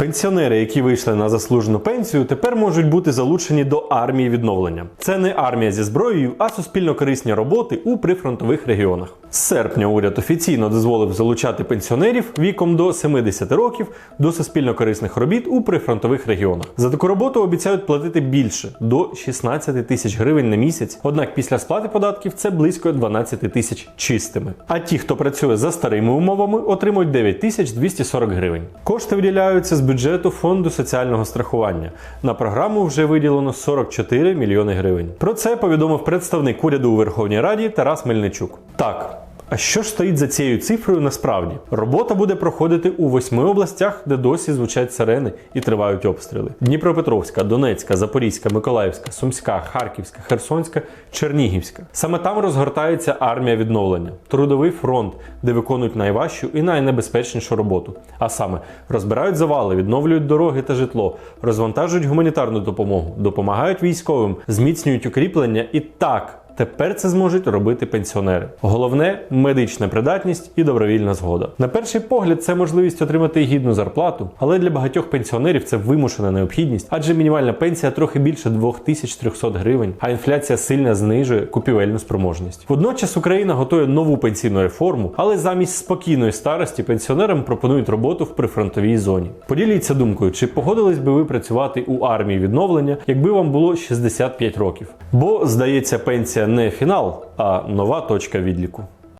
Пенсіонери, які вийшли на заслужену пенсію, тепер можуть бути залучені до армії відновлення. Це не армія зі зброєю, а суспільно-корисні роботи у прифронтових регіонах. З серпня уряд офіційно дозволив залучати пенсіонерів віком до 70 років до суспільно-корисних робіт у прифронтових регіонах. За таку роботу обіцяють платити більше до 16 тисяч гривень на місяць. Однак після сплати податків це близько 12 тисяч чистими. А ті, хто працює за старими умовами, отримують 9 тисяч 240 гривень. Кошти виділяються з бюджету фонду соціального страхування. На програму вже виділено 44 мільйони гривень. Про це повідомив представник уряду у Верховній Раді Тарас Мельничук. Так. А що ж стоїть за цією цифрою насправді? Робота буде проходити у восьми областях, де досі звучать сирени і тривають обстріли: Дніпропетровська, Донецька, Запорізька, Миколаївська, Сумська, Харківська, Херсонська, Чернігівська. Саме там розгортається армія відновлення, трудовий фронт, де виконують найважчу і найнебезпечнішу роботу. А саме розбирають завали, відновлюють дороги та житло, розвантажують гуманітарну допомогу, допомагають військовим, зміцнюють укріплення і так. Тепер це зможуть робити пенсіонери. Головне медична придатність і добровільна згода. На перший погляд, це можливість отримати гідну зарплату, але для багатьох пенсіонерів це вимушена необхідність, адже мінімальна пенсія трохи більше 2300 гривень, а інфляція сильно знижує купівельну спроможність. Водночас Україна готує нову пенсійну реформу, але замість спокійної старості пенсіонерам пропонують роботу в прифронтовій зоні. Поділіться думкою, чи погодились би ви працювати у армії відновлення, якби вам було 65 років? Бо здається, пенсія не фінал, а нова точка відліку.